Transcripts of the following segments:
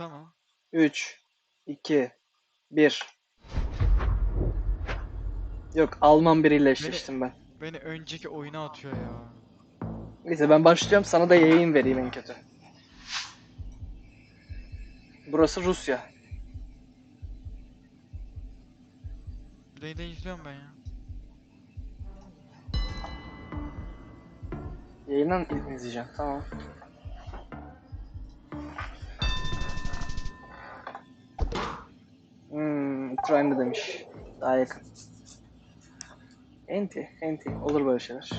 Tamam. 3, 2, 1. Yok Alman biriyle eşleştim ben. Beni önceki oyuna atıyor ya. Neyse ben başlayacağım sana da yayın vereyim en kötü. Burası Rusya. Neyden izliyorum ben ya? Yayından izleyeceğim tamam. Ukrayna demiş. Daha yakın. Enti, enti. Olur böyle şeyler.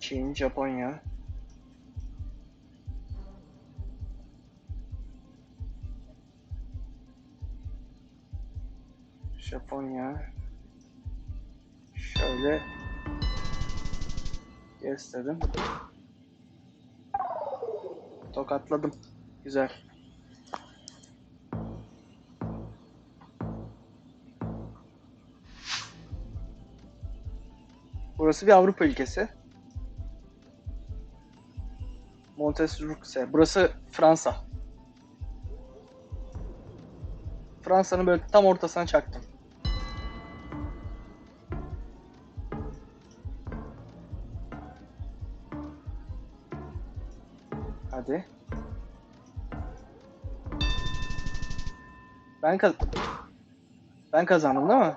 Çin, Japonya. Japonya. Şöyle gösterdim. Tokatladım. Güzel. Burası bir Avrupa ülkesi. Montesquieu. Burası Fransa. Fransa'nın böyle tam ortasına çaktım. Ben kaz Ben kazandım değil mi?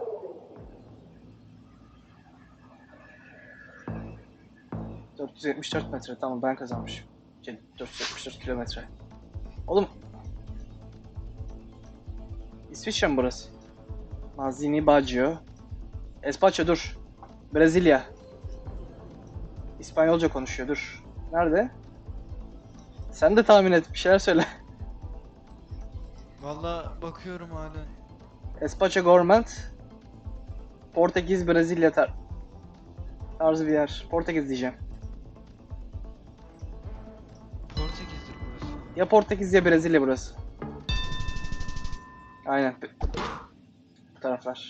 ...474 metre tamam ben kazanmışım. Şey, 474 kilometre. Oğlum... İsviçre mi burası? Mazzini Baggio. Espaço dur. Brezilya. İspanyolca konuşuyor dur. Nerede? Sen de tahmin et bir şeyler söyle. Valla bakıyorum halen. Espaço Government. Portekiz Brezilya tar tarzı bir yer. Portekiz diyeceğim. Portekiz'dir burası. Ya Portekiz ya Brezilya burası. Aynen. Bu taraflar.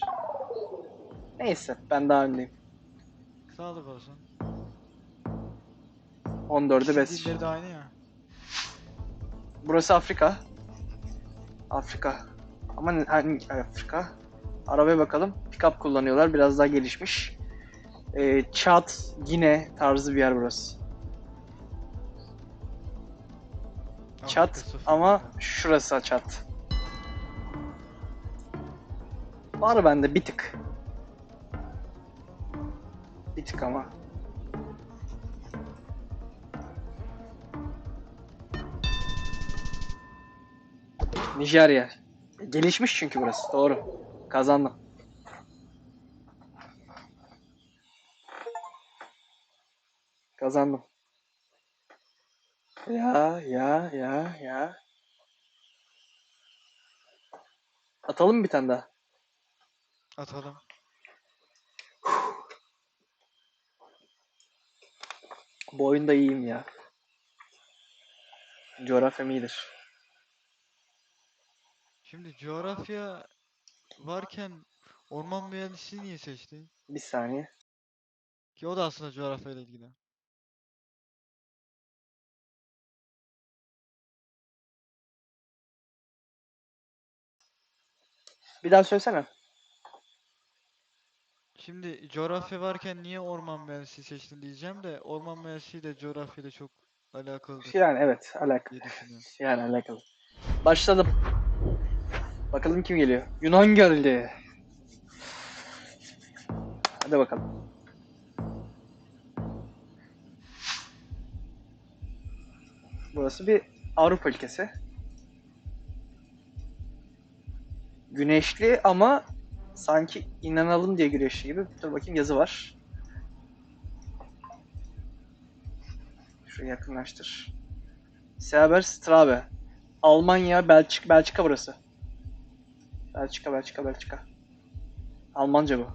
Neyse ben daha öndeyim. Sağlık olsun. 14'ü İkisi 5. dilleri de aynı ya. Burası Afrika. Afrika. Ama hangi Afrika? Arabaya bakalım. Pickup kullanıyorlar. Biraz daha gelişmiş. Ee, Çad, Gine tarzı bir yer burası. Çat ama şurası çat. Var bende bir tık. Bir tık ama. Nijerya. Gelişmiş çünkü burası. Doğru. Kazandım. Kazandım. Ya ya ya ya. Atalım mı bir tane daha? Atalım. Bu oyunda iyiyim ya. Coğrafyam iyidir. Şimdi coğrafya varken orman mühendisliği niye seçtin? Bir saniye. Ki o da aslında coğrafya ile ilgili. Bir daha söylesene. Şimdi coğrafya varken niye orman mühendisliği seçtin diyeceğim de orman mühendisliği de coğrafya ile çok alakalıdır Yani evet alakalı. Yani alakalı. Başladım. Bakalım kim geliyor. Yunan geldi. Hadi bakalım. Burası bir Avrupa ülkesi. Güneşli ama sanki inanalım diye güneşli gibi. Dur bakayım yazı var. Şuraya yakınlaştır. Seber Strabe. Almanya, Belçika, Belçika burası. Belçika, Belçika, Belçika. Almanca bu.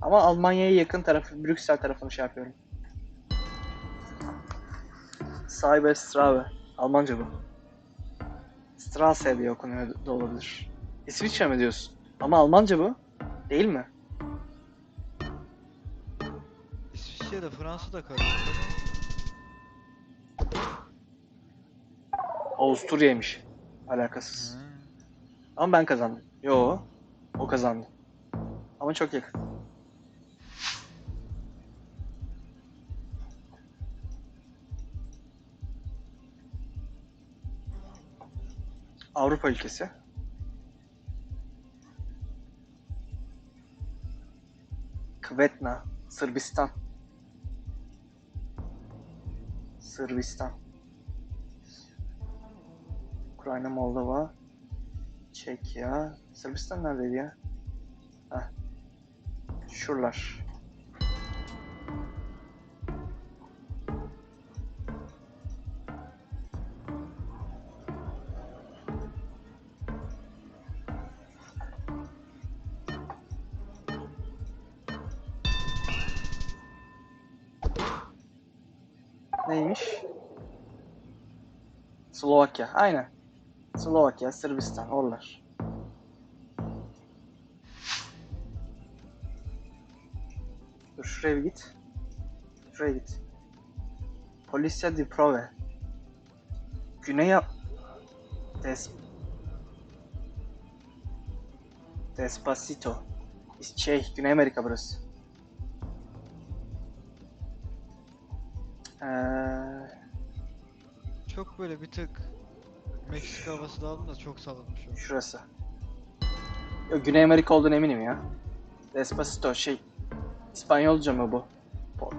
Ama Almanya'ya yakın tarafı, Brüksel tarafını şey yapıyorum. Cyber Strabe. Almanca bu. Strasse diye okunuyor da olabilir. İsviçre mi diyorsun? Ama Almanca bu. Değil mi? İsviçre Rusya'da Fransa'da karışık Avusturya'ymış. Alakasız. ama. Ama ben kazandım. Yo. O kazandı. Ama çok yakın. Avrupa ülkesi. Kvetna, Sırbistan. Sırbistan. Ukrayna, Moldova, Çekya. Sırbistan neredeydi ya? Heh. Şuralar. Neymiş? Slovakya. Aynen. Slovakya, Sırbistan, oralar. Dur şuraya bir git. Şuraya git. Policia di Prove. Güney Des Despacito. Şey, Güney Amerika burası. Ee, Çok böyle bir tık Meksika havası da aldım da çok salınmış o. Şurası. Yok Güney Amerika olduğunu eminim ya. Despacito şey İspanyolca mı bu? Po-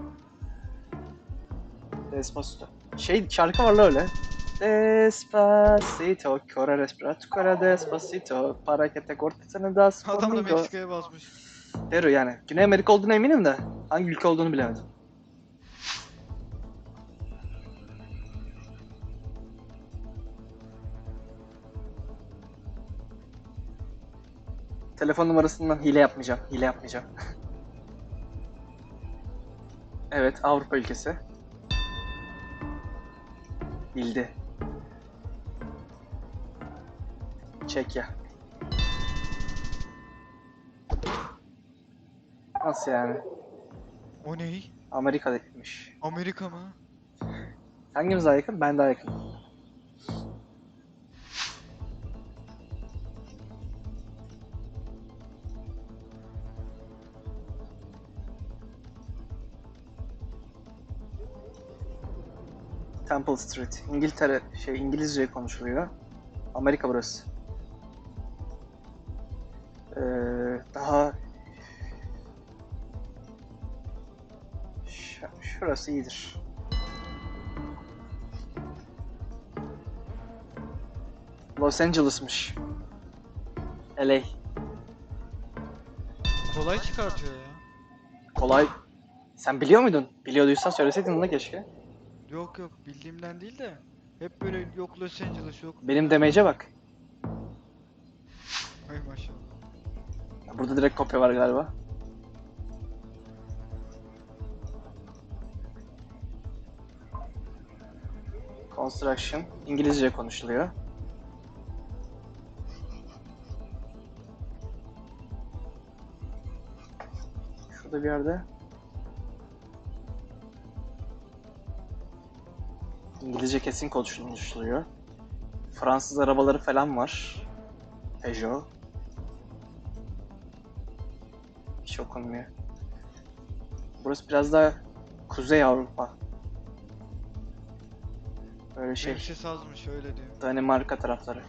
Despacito. Şey şarkı var la öyle. Despacito, corre respira, tu corre despacito, para que te cortes en das Adam da conmigo. Meksika'ya basmış. Peru yani. Güney Amerika olduğunu eminim de hangi ülke olduğunu bilemedim. Telefon numarasından hile yapmayacağım. Hile yapmayacağım. evet, Avrupa ülkesi. Bildi. Çekya. Nasıl yani? O ney? Amerika'daymış. Amerika mı? Hangimiz daha yakın? Ben daha yakın. Temple Street. İngiltere, şey İngilizce konuşuluyor. Amerika burası. Ee, daha Ş- şurası iyidir. Los Angeles'mış. LA. Kolay çıkartıyor ya. Kolay. Sen biliyor muydun? Biliyorduysan söyleseydin de keşke. Yok yok bildiğimden değil de. Hep böyle yok Los Angeles yok. Benim demece bak. Ay maşallah. Burada direkt kopya var galiba. Construction. İngilizce konuşuluyor. Şurada bir yerde. İngilizce kesin konuşuluyor. Fransız arabaları falan var. Peugeot. Hiç okunmuyor. Burası biraz daha Kuzey Avrupa. Böyle şey, Şey. ses azmış öyle diyeyim. Danimarka tarafları.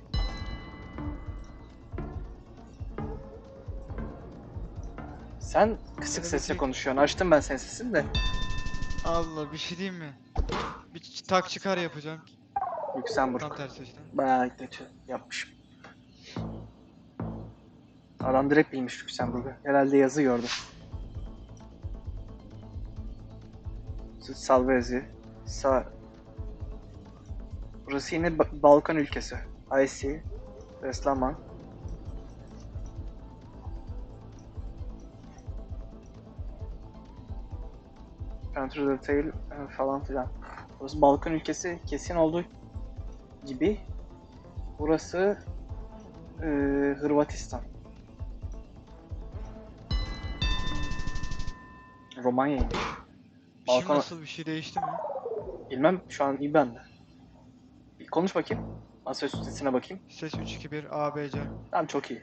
Sen kısık sesle konuşuyorsun. Açtım ben senin sesini de. Allah bir şey diyeyim mi? Tak çıkar yapacağım. Lüksemburg. Tam tersi işte. Bayağı kötü yapmışım. Adam direkt bilmiş Lüksemburg'u. Herhalde yazı gördü. Salvezi. Sa Burası yine Ba- Balkan ülkesi. IC. Reslaman. Country Detail e, falan filan. Burası Balkan ülkesi kesin olduğu gibi. Burası e, Hırvatistan. Romanya'ymış. İşim Balkona- nasıl bir şey değişti mi? Bilmem şu an iyi bende. Bir konuş bakayım. Masaüstü sesine bakayım. Ses 321 ABC. Tamam çok iyi.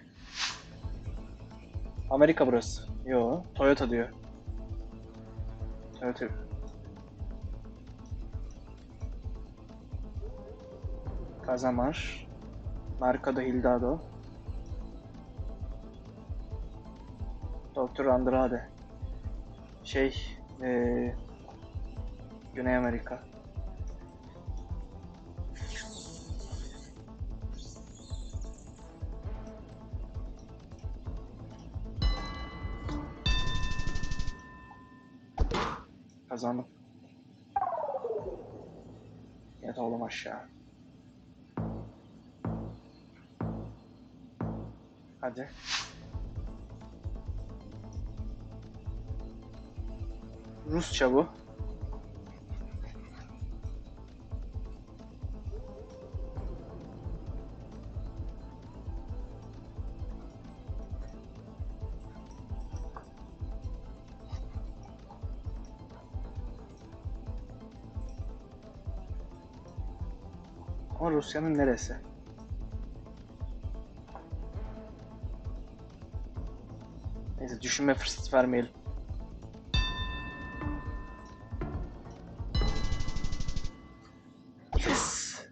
Amerika burası. Yo, Toyota diyor. Toyota. Kazamar. Mercado Hildado. Doktor Andrade. Şey, eee Güney Amerika. Kazandım. Yat oğlum aşağı. Hadi. Rusça bu. Ama Rusya'nın neresi? Düşünme fırsatı vermeyelim. Yes.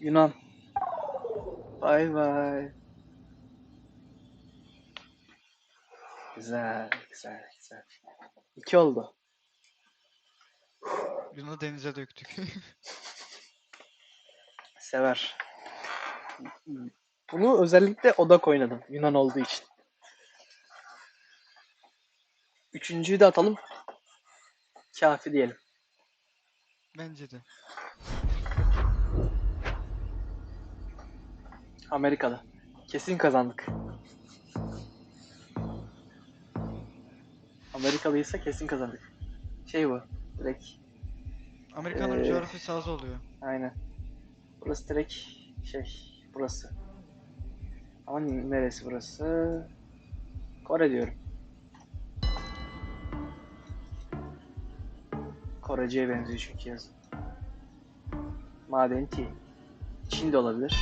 Yunan. Bay bay. Güzel, güzel, güzel. İki oldu. Bunu denize döktük. Sever. Bunu özellikle odak oynadım. Yunan olduğu için. Üçüncüyü de atalım. Kafi diyelim. Bence de. Amerika'da. Kesin kazandık. Amerikalıysa kesin kazandık. Şey bu. Direkt. Amerikanların Ee, coğrafyası az oluyor. Aynen. Burası direkt şey. Burası. Ama neresi burası? Kore diyorum. Korece'ye benziyor çünkü yazı. Maden T. Çin de olabilir.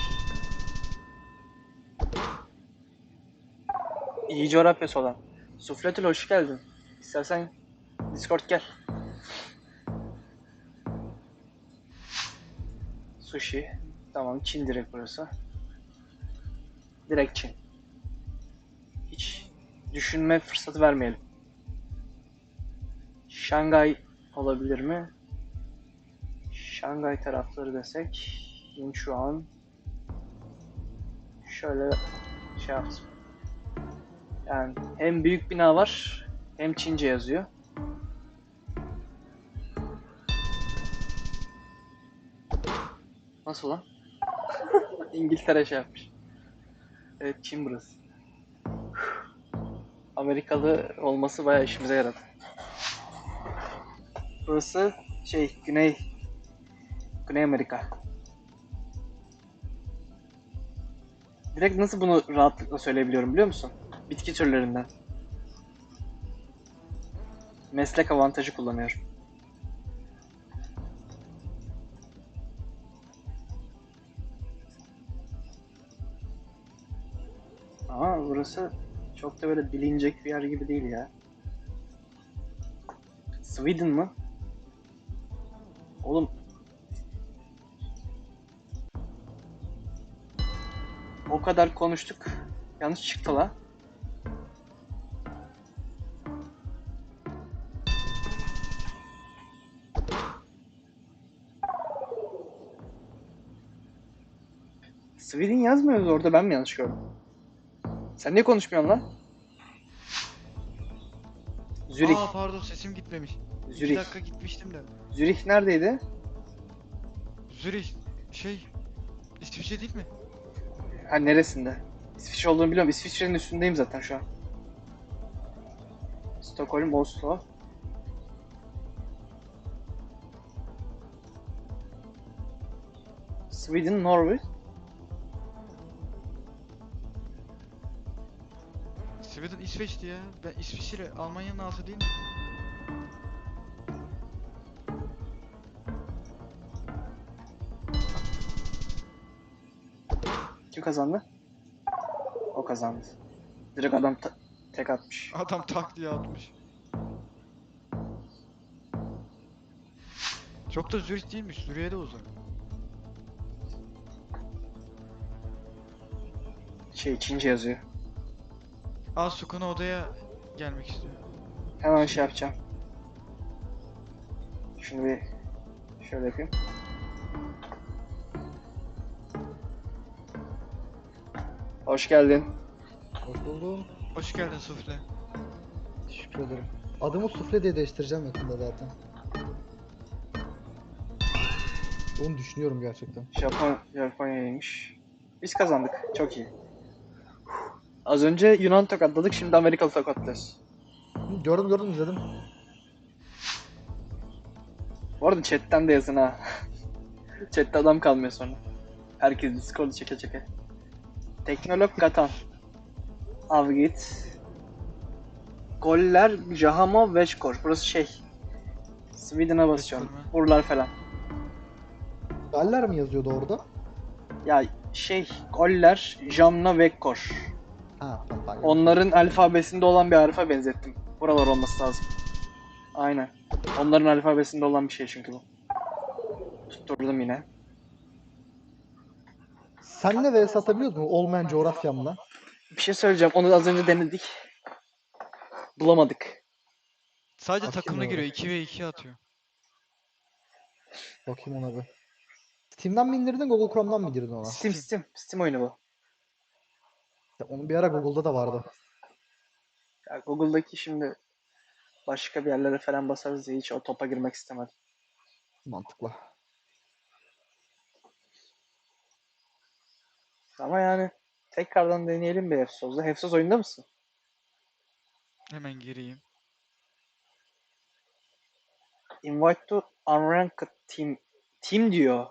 İyi coğrafyası olan. Sufletül hoş geldin. İstersen Discord gel. Sushi. Tamam Çin direkt burası. Direkt Çin. Hiç düşünme fırsatı vermeyelim. Şangay olabilir mi? Şangay tarafları desek Yunchuan şöyle şey yaptım. Yani hem büyük bina var hem Çince yazıyor. Nasıl lan? İngiltere şey yapmış. Evet Çin burası. Amerikalı olması bayağı işimize yaradı. Burası şey Güney Güney Amerika. Direkt nasıl bunu rahatlıkla söyleyebiliyorum biliyor musun? Bitki türlerinden. Meslek avantajı kullanıyorum. Ama burası çok da böyle bilinecek bir yer gibi değil ya. Sweden mı? Oğlum o kadar konuştuk. Yanlış çıktı la. Sweden yazmıyoruz orada ben mi yanlış gördüm? Sen niye konuşmuyorsun lan? Zürih. Aa pardon sesim gitmemiş. İki Zürih. dakika gitmiştim de. Zürih neredeydi? Zürih şey İsviçre değil mi? Ha neresinde? İsviçre olduğunu biliyorum. İsviçre'nin üstündeyim zaten şu an. Stockholm, Oslo. Sweden, Norway. Sweden İsveç'ti ya. Ben İsviçre ile Almanya'nın altı değil mi? Kim kazandı? O kazandı. Direkt adam ta- tek atmış. Adam tak diye atmış. Çok da Zürich değilmiş. Zürih'e de uzak. Şey ikinci yazıyor. Aa Sukuna odaya gelmek istiyor. Hemen şey yapacağım. Şunu bir şöyle yapayım. Hoş geldin. Hoş buldum. Hoş geldin Sufle. Teşekkür ederim. Adımı Sufle diye değiştireceğim yakında zaten. Onu düşünüyorum gerçekten. Japon Japonya'ymış. Biz kazandık. Çok iyi. Az önce Yunan tokatladık, şimdi Amerikalı tokatlıyoruz. Gördüm gördüm izledim. Bu arada chatten de yazın ha. Chatte adam kalmıyor sonra. Herkes Discord'u çeke çeke. Teknolog Gatan. Abi git. Goller Jahamo Vechkor. Burası şey. Sweden'a basıyorum. Buralar falan. Galler mi yazıyordu orada? Ya şey Goller Jamna Vekor. Ha tamam. Onların alfabesinde olan bir harfe benzettim. Buralar olması lazım. Aynen. Onların alfabesinde olan bir şey çünkü bu. Tutturdum yine. Senle vs atabiliyoruz mu? Olmayan coğrafyamla. Bir şey söyleyeceğim. Onu az önce denedik. Bulamadık. Sadece Atayım takımına mı giriyor. oraya? 2 ve 2 atıyor. Bakayım ona bir. Steam'den mi indirdin Google Chrome'dan mı indirdin ona? Steam Steam. Steam oyunu bu. Ya Onun bir ara Google'da da vardı. Ya Google'daki şimdi başka bir yerlere falan basarız diye hiç o topa girmek istemedim. Mantıklı. Ama yani tekrardan deneyelim bir Hefsoz'da. Hefsoz oyunda mısın? Hemen gireyim. Invite to unranked team. Team diyor.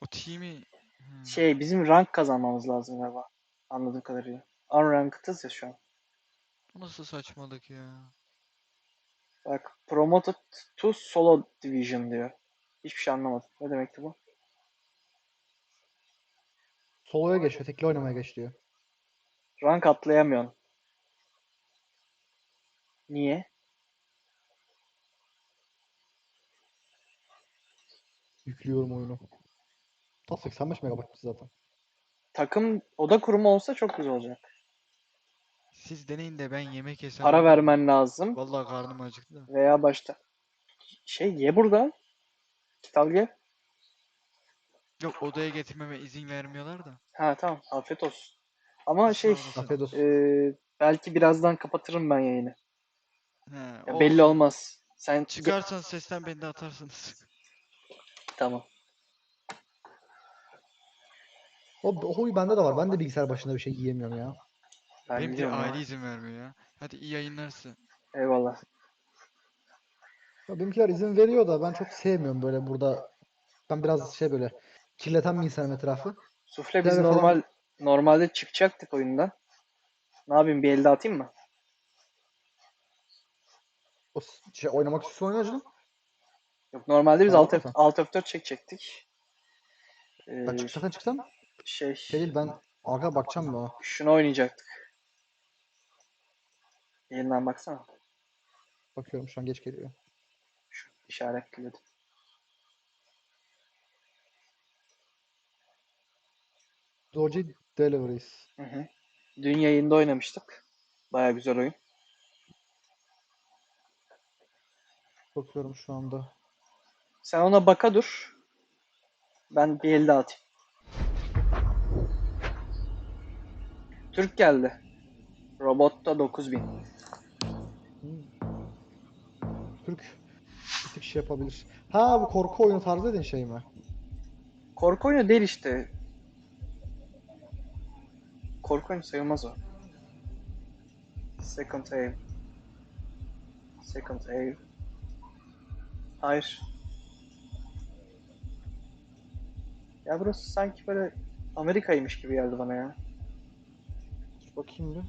O team'i... Hmm. Şey bizim rank kazanmamız lazım galiba. Anladığım kadarıyla. Unranked'ız ya şu an. Nasıl saçmalık ya? Bak promoted to solo division diyor. Hiçbir şey anlamadım. Ne demekti bu? Solo'ya geçiyor. Tekli oynamaya geç diyor. Rank atlayamıyorsun. Niye? Yüklüyorum oyunu. Tam 85 MB zaten. Takım oda kurumu olsa çok güzel olacak. Siz deneyin de ben yemek yesem. Para vermen lazım Vallahi karnım acıktı da. veya başta. Şey ye burada. Git al ye. Yok odaya getirmeme izin vermiyorlar da. Ha tamam afiyet olsun. Ama şey. Afiyet olsun. eee, belki birazdan kapatırım ben yayını. He, Ya belli olmaz. Sen Çıkarsan sesten beni de atarsınız. Tamam. O, o huy bende de var. Ben de bilgisayar başında bir şey yiyemiyorum ya. Ben Benim de biliyorum ya. aile izin vermiyor ya. Hadi iyi yayınlarsın. Eyvallah. Ya benimkiler izin veriyor da ben çok sevmiyorum böyle burada. Ben biraz şey böyle kirleten bir insanım etrafı. Sufle biz Devre falan- normal normalde çıkacaktık oyundan. Ne yapayım bir elde atayım mı? O şey oynamak istiyorsan oyna canım. Yok normalde biz Tamam, alt, F, alt F4 çekecektik. Ee, Ben çıkacaksan çıksam. Şey Şey ben arka bakacağım ona. şunu oynayacaktık. Yeniden baksana. Bakıyorum şu an geç geliyor. Şu işaretledim. Doji Deliveries. Hı hı. Dün yayında oynamıştık. Baya güzel oyun. Bakıyorum şu anda. Sen ona baka dur. Ben bir elde atayım. Türk geldi. Robotta 9000. Hmm. Türk bir tık şey yapabilir. Ha bu korku oyunu tarzı dediğin şey mi? Korku oyunu değil işte. Korku oyunu sayılmaz o. Second Aim. Second Aim. Hayır. Ya burası sanki böyle Amerika'ymış gibi geldi bana ya. Bakayım bir.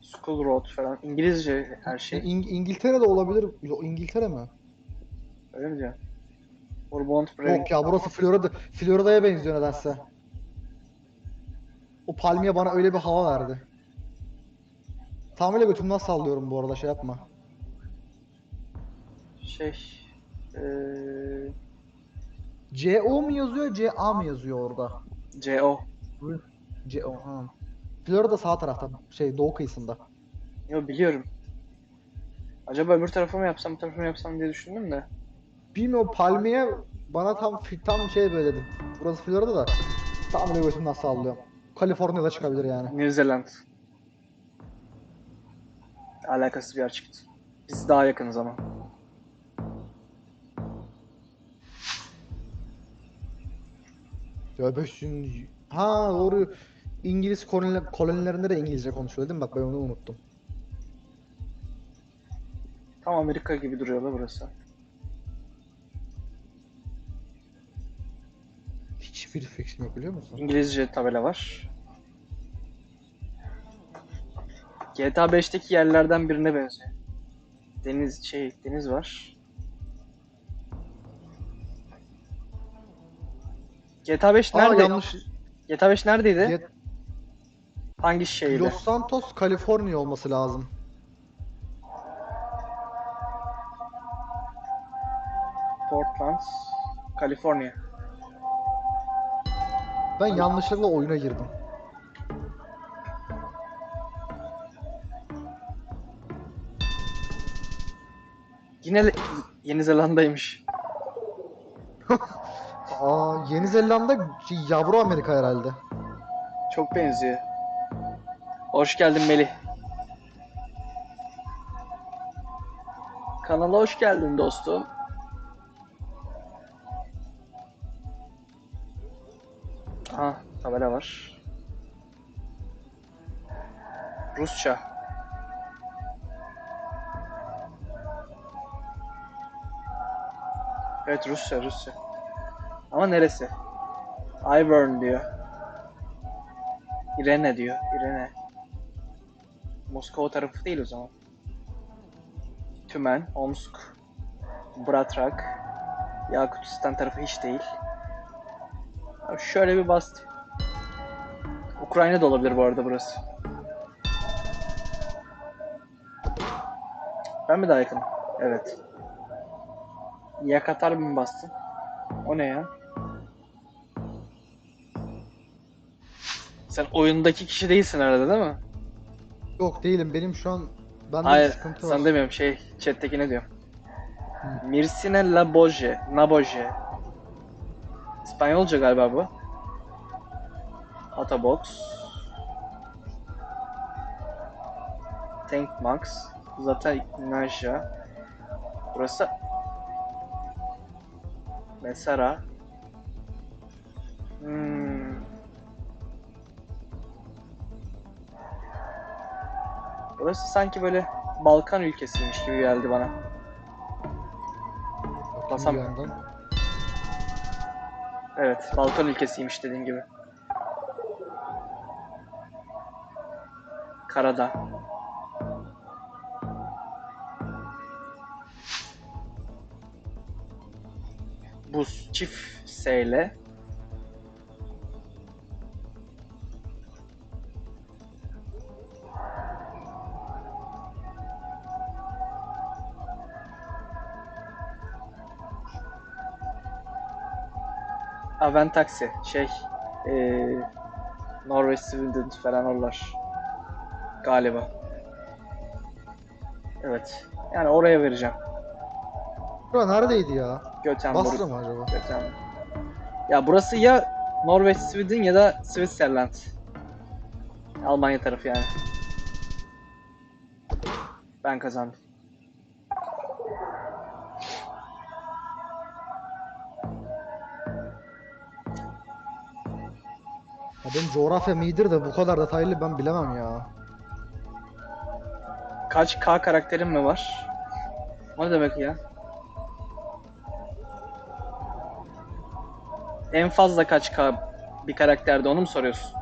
School Road falan. İngilizce her şey. İng- İngiltere'de olabilir. Yo, İngiltere mi? Öyle mi diyor? Bourbon Yok ya burası Florida, Florida'ya benziyor nedense. O palmiye bana öyle bir hava verdi. Tamamıyla götümden sallıyorum bu arada şey yapma. Şey... Eee... CO mu yazıyor, CA mı yazıyor orada? CO. CO ha. Florida sağ tarafta, şey doğu kıyısında. Yo biliyorum. Acaba öbür tarafı mı yapsam, bu tarafı mı yapsam diye düşündüm de. Bilmiyorum palmiye bana tam tam şey böyle dedim. Burası Florida da tamamıyla götümden sallıyorum. Kaliforniya'da çıkabilir yani. New Zealand. Alakasız bir yer çıktı. Biz daha yakınız ama. Göbüşün... Ha doğru. İngiliz koloni, kolonilerinde de İngilizce konuşuyor değil mi? Bak ben onu unuttum. Tam Amerika gibi duruyor la burası. Hiçbir fikrim yok biliyor musun? İngilizce tabela var. GTA 5'teki yerlerden birine benziyor. Deniz şey deniz var. GTA 5 Aa nerede? yanlış. GTA 5 neredeydi? Ge- Hangi şehirde? Los Santos, Kaliforniya olması lazım. Portland, Kaliforniya. Ben yanlışlıkla oyuna girdim. Yine Yeni Zelanda'ymış. Aa Yeni Zelanda şey, yavru Amerika herhalde. Çok benziyor. Hoş geldin Melih. Kanala hoş geldin dostum. Aha tabela var. Rusça. Evet Rusça Rusça. Ama neresi? Ivern diyor. İrene diyor. İrene. Moskova tarafı değil o zaman. Tümen, Omsk, Bratrak, Yakutistan tarafı hiç değil. Şöyle bir bastım. Ukrayna da olabilir bu arada burası. Ben mi daha yakınım? Evet. Yakatar mı bastım? O ne ya? Sen oyundaki kişi değilsin herhalde değil mi? Yok değilim benim şu an bende bir Hayır, sıkıntı var. sen demiyorum şey, chat'teki ne diyorum? Hı. Mirsine Laboje, Naboje. İspanyolca galiba bu. Atabox. Tank Max. Zatanaja. Burası Mesara. Hmm. Burası sanki böyle Balkan ülkesiymiş gibi geldi bana. Basam-. Evet, Balkan ülkesiymiş dediğin gibi. Karada. Buz çift S ile Aven taksi şey eee Norveç Sweden falan oralar galiba. Evet. Yani oraya vereceğim. Bura neredeydi ya? Göteborg. Basra mı acaba? Göteborg. Ya burası ya Norveç Sweden ya da Switzerland. Almanya tarafı yani. Ben kazandım. Ya benim coğrafyam iyidir de bu kadar detaylı ben bilemem ya. Kaç K karakterim mi var? O ne demek ya? En fazla kaç K bir karakterde onu mu soruyorsun?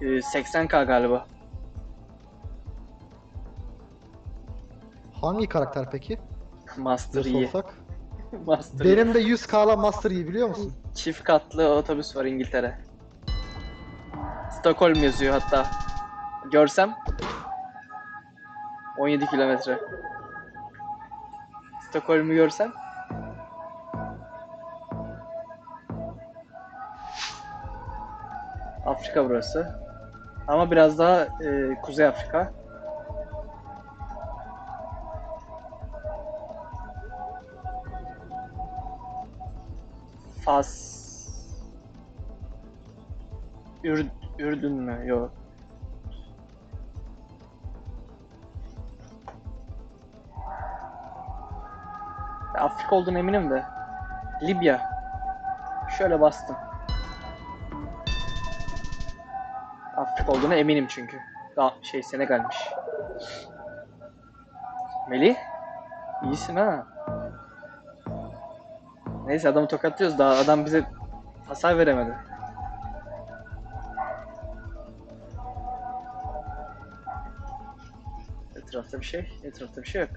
Ee, 80K galiba. Hangi karakter peki? Master Yi. sorsak. Master. Benim de 100K'la Master iyi biliyor musun? Çift katlı otobüs var İngiltere. Stockholm yazıyor hatta. Görsem 17 kilometre. Stockholm'u görsem Afrika burası. Ama biraz daha e, Kuzey Afrika. Fas. Ür, Ürdün mü? Yok. Afrika olduğunu eminim de. Libya. Şöyle bastım. Afrika olduğunu eminim çünkü. Daha şey Senegal'miş. Melih? İyisin ha. Neyse adamı tokatlıyoruz daha adam bize hasar veremedi. Etrafta bir şey, etrafta bir şey yok.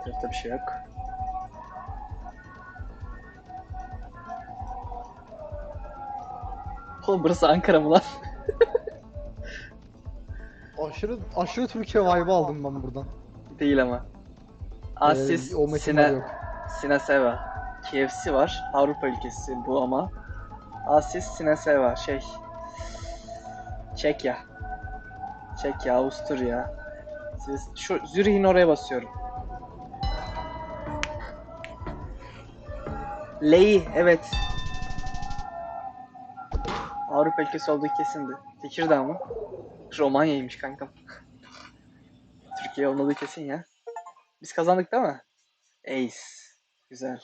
Etrafta bir şey yok. Oğlum burası Ankara mı lan? Aşırı aşırı Türkiye vibe aldım ben buradan. Değil ama. Asis, Ee, o Sine, yok. Sineseva. KFC var. Avrupa ülkesi bu ama. Asis, Sineseva. Şey. Çekya. Çekya, Avusturya. Siz, şu Zürih'in oraya basıyorum. Ley, evet. Avrupa ülkesi olduğu kesindi. Tekirdağ mı? Romanya'ymış kankam. Türkiye olmadığı kesin ya. Biz kazandık değil mi? Ace. Güzel.